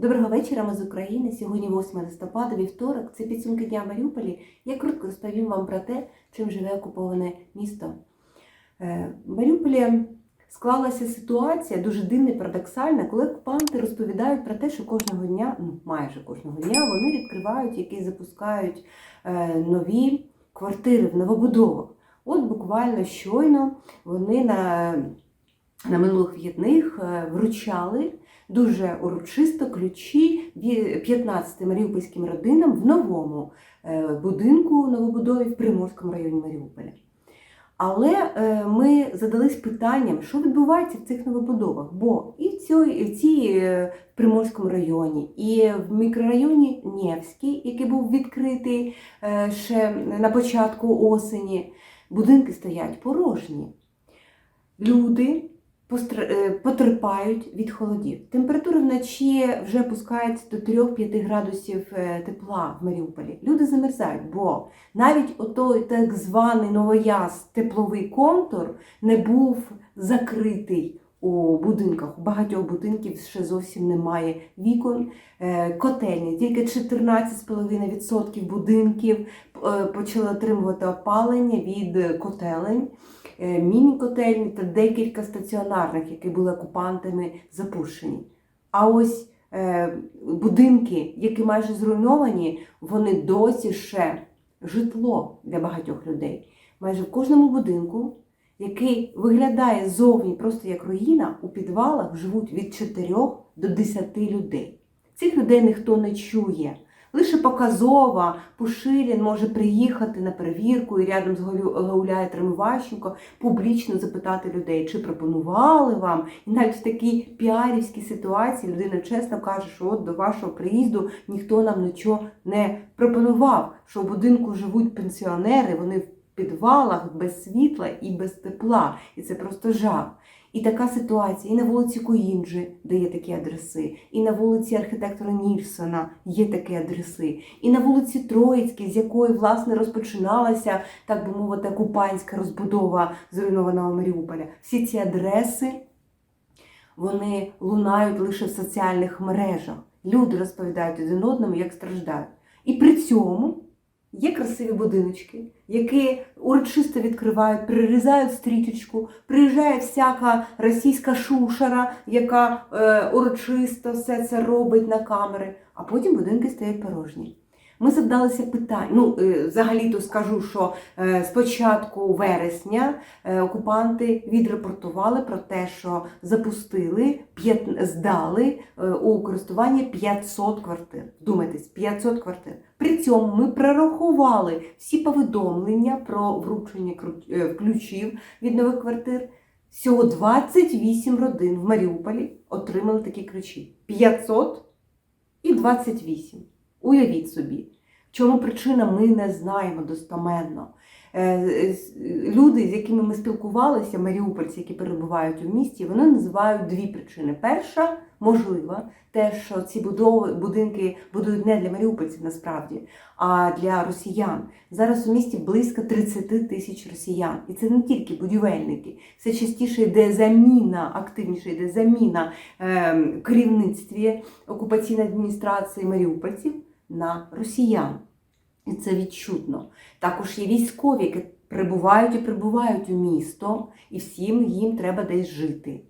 Доброго вечора, ми з України. Сьогодні 8 листопада, вівторок. Це підсумки дня в Маріуполі. Я коротко розповім вам про те, чим живе окуповане місто. Е, В Маріуполі склалася ситуація дуже дивна і парадоксальна, коли окупанти розповідають про те, що кожного дня, ну майже кожного дня, вони відкривають які запускають е, нові квартири в новобудовах. От буквально щойно вони на, на минулих в'їдних е, вручали дуже урочисто ключі ві- 15 маріупольським родинам в новому е, будинку новобудові в Приморському районі Маріуполя. Але е, ми задались питанням, що відбувається в цих новобудовах. Бо і в цій, і в цій Приморському районі, і в мікрорайоні Нєвський, який був відкритий ще на початку осені, будинки стоять порожні. Люди потерпають від холодів. Температура вночі вже опускається до 3-5 градусів е, тепла в Маріуполі. Люди замерзають, бо навіть отой так званий новояз тепловий контур не був закритий у будинках. У багатьох будинків ще зовсім немає вікон, Е, котельні. Тільки 14,5% будинків е, почали отримувати опалення від котелень е, міні-котельні та декілька стаціонарних, які були окупантами запущені. А ось е, будинки, які майже зруйновані, вони досі ще житло для багатьох людей. Майже в кожному будинку, який виглядає зовні просто як руїна, у підвалах живуть від 4 до 10 людей. Цих людей ніхто не чує. Лише показова Пушилін може приїхати на перевірку і рядом з Гауляє Тремиващенко публічно запитати людей, чи пропонували вам. І навіть в такій піарівській ситуації людина чесно каже, що от до вашого приїзду ніхто нам нічого не пропонував. Що в будинку живуть пенсіонери, вони в підвалах без світла і без тепла. І це просто жах. І така ситуація і на вулиці Коїнджі, де є такі адреси, і на вулиці архітектора Нільсона є такі адреси, і на вулиці Троїцькій, з якої власне розпочиналася, так би мовити, окупантська розбудова зруйнованого Маріуполя. Всі ці адреси вони лунають лише в соціальних мережах. Люди розповідають один одному, як страждають. І при цьому є красиві будиночки, які урочисто відкривають, прирізають стрічечку, приїжджає всяка російська шушера, яка е, урочисто все це робить на камери, а потім будинки стоять порожні. Ми задалися питання. Ну, е, взагалі-то скажу, що е, з початку вересня е, окупанти відрепортували про те, що запустили, здали у користування 500 квартир. Вдумайтесь, 500 квартир. При цьому ми прорахували всі повідомлення про вручення ключів від нових квартир. Всього 28 родин в Маріуполі отримали такі ключі. 500 і 28. Уявіть собі. В чому причина, ми не знаємо достоменно. Е, Люди, з якими ми спілкувалися, маріупольці, які перебувають у місті, вони називають дві причини. Перша, можлива, те, що ці будинки будують не для маріупольців насправді, а для росіян. Зараз у місті близько 30 тисяч росіян. І це не тільки будівельники. Все частіше йде заміна, активніше йде заміна е, керівництві окупаційної адміністрації маріупольців на росіян. І це відчутно. Також є військові, які прибувають і прибувають у місто, і всім їм треба десь жити.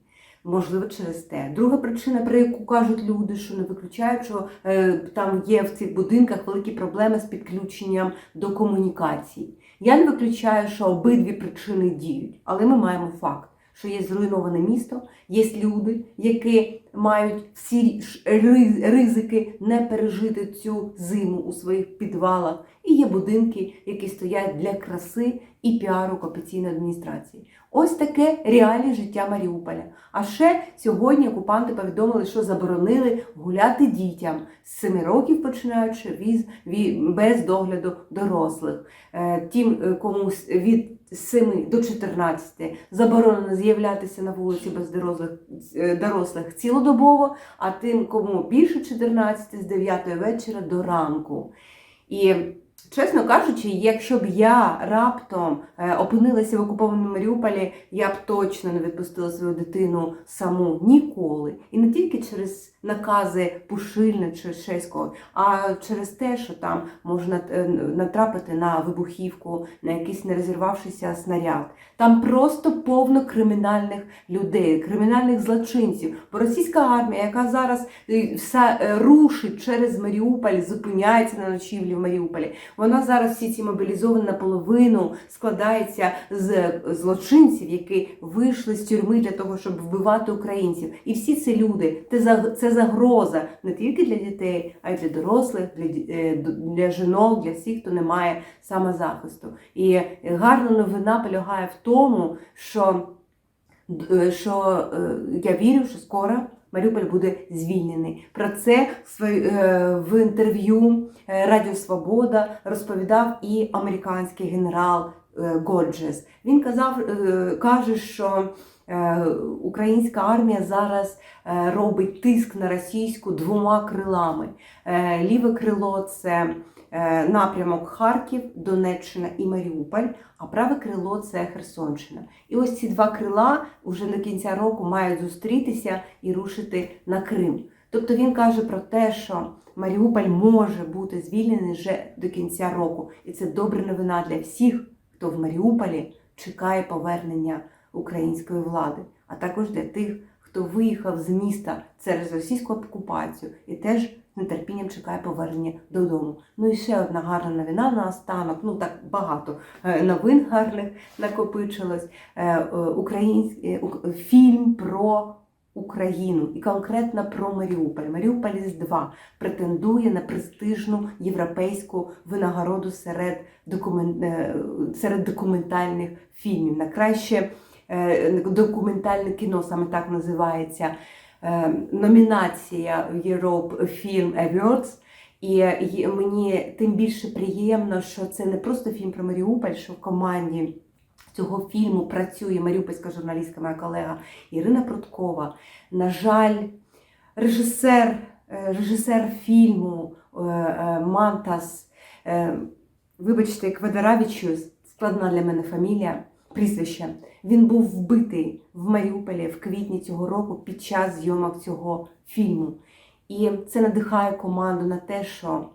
Можливо, через те. Друга причина, про яку кажуть люди, що не виключають, що е, там є в цих будинках великі проблеми з підключенням до комунікацій. Я не виключаю, що обидві причини діють, але ми маємо факт, що є зруйноване місто, є люди, які мають всі ризики не пережити цю зиму у своїх підвалах, і є будинки, які стоять для краси і піару окупаційної адміністрації. Ось таке реалії життя Маріуполя. А ще сьогодні окупанти повідомили, що заборонили гуляти дітям з 7 років, починаючи від, без догляду дорослих. Е, Тим, е, кому від 7 до 14 заборонено з'являтися на вулиці без дорослих, е, дорослих цілодобово, а тим, кому більше 14 з 9 вечора до ранку. І Чесно кажучи, якщо б я раптом е, опинилася в окупованому Маріуполі, я б точно не відпустила свою дитину саму ніколи. І не тільки через накази Пушильна чи Шеського, а через те, що там можна е, натрапити на вибухівку, на якийсь не розірвавшийся снаряд. Там просто повно кримінальних людей, кримінальних злочинців. Бо російська армія, яка зараз е, все е, рушить через Маріуполь, зупиняється на ночівлі в Маріуполі. Вона зараз всі ці мобілізовані наполовину складається з злочинців, які вийшли з тюрми для того, щоб вбивати українців. І всі ці люди це загроза не тільки для дітей, а й для дорослих, для, е, для жінок, для всіх, хто не має самозахисту. І гарна новина полягає в тому, що, е, що е, я вірю, що скоро. Маріуполь буде звільнений. Про це в інтерв'ю Радіо Свобода розповідав і американський генерал Годжес. Він казав, каже, що українська армія зараз е, робить тиск на російську двома крилами. Е, Ліве крило це е, напрямок Харків, Донеччина і Маріуполь, а праве крило це Херсонщина. І ось ці два крила вже до кінця року мають зустрітися і рушити на Крим. Тобто він каже про те, що Маріуполь може бути звільнений вже до кінця року. І це добра новина для всіх, хто в Маріуполі чекає повернення української влади, а також для тих, хто виїхав з міста через російську окупацію і теж з нетерпінням чекає повернення додому. Ну і ще одна гарна новина на останок. Ну так багато е, новин гарних накопичилось. Е, е, Український фільм про Україну і конкретно про Маріуполь. Маріуполіс 2 претендує на престижну європейську винагороду серед, докумен... е, серед документальних фільмів. На краще документальне кіно, саме так називається е, номінація Europe Film Awards. І мені тим більше приємно, що це не просто фільм про Маріуполь, що в команді цього фільму працює маріупольська журналістка, моя колега Ірина Пруткова. На жаль, режисер, е, режисер фільму е, е, Мантас, е, вибачте, Квадоравічус, складна для мене фамілія, прізвище. Він був вбитий в Маріуполі в квітні цього року під час зйомок цього фільму. І це надихає команду на те, що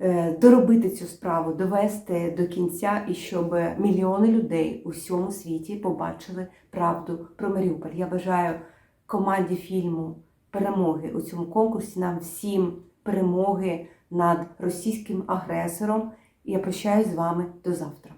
е, доробити цю справу, довести до кінця, і щоб мільйони людей у всьому світі побачили правду про Маріуполь. Я бажаю команді фільму перемоги у цьому конкурсі, нам всім перемоги над російським агресором. І я прощаюсь з вами до завтра.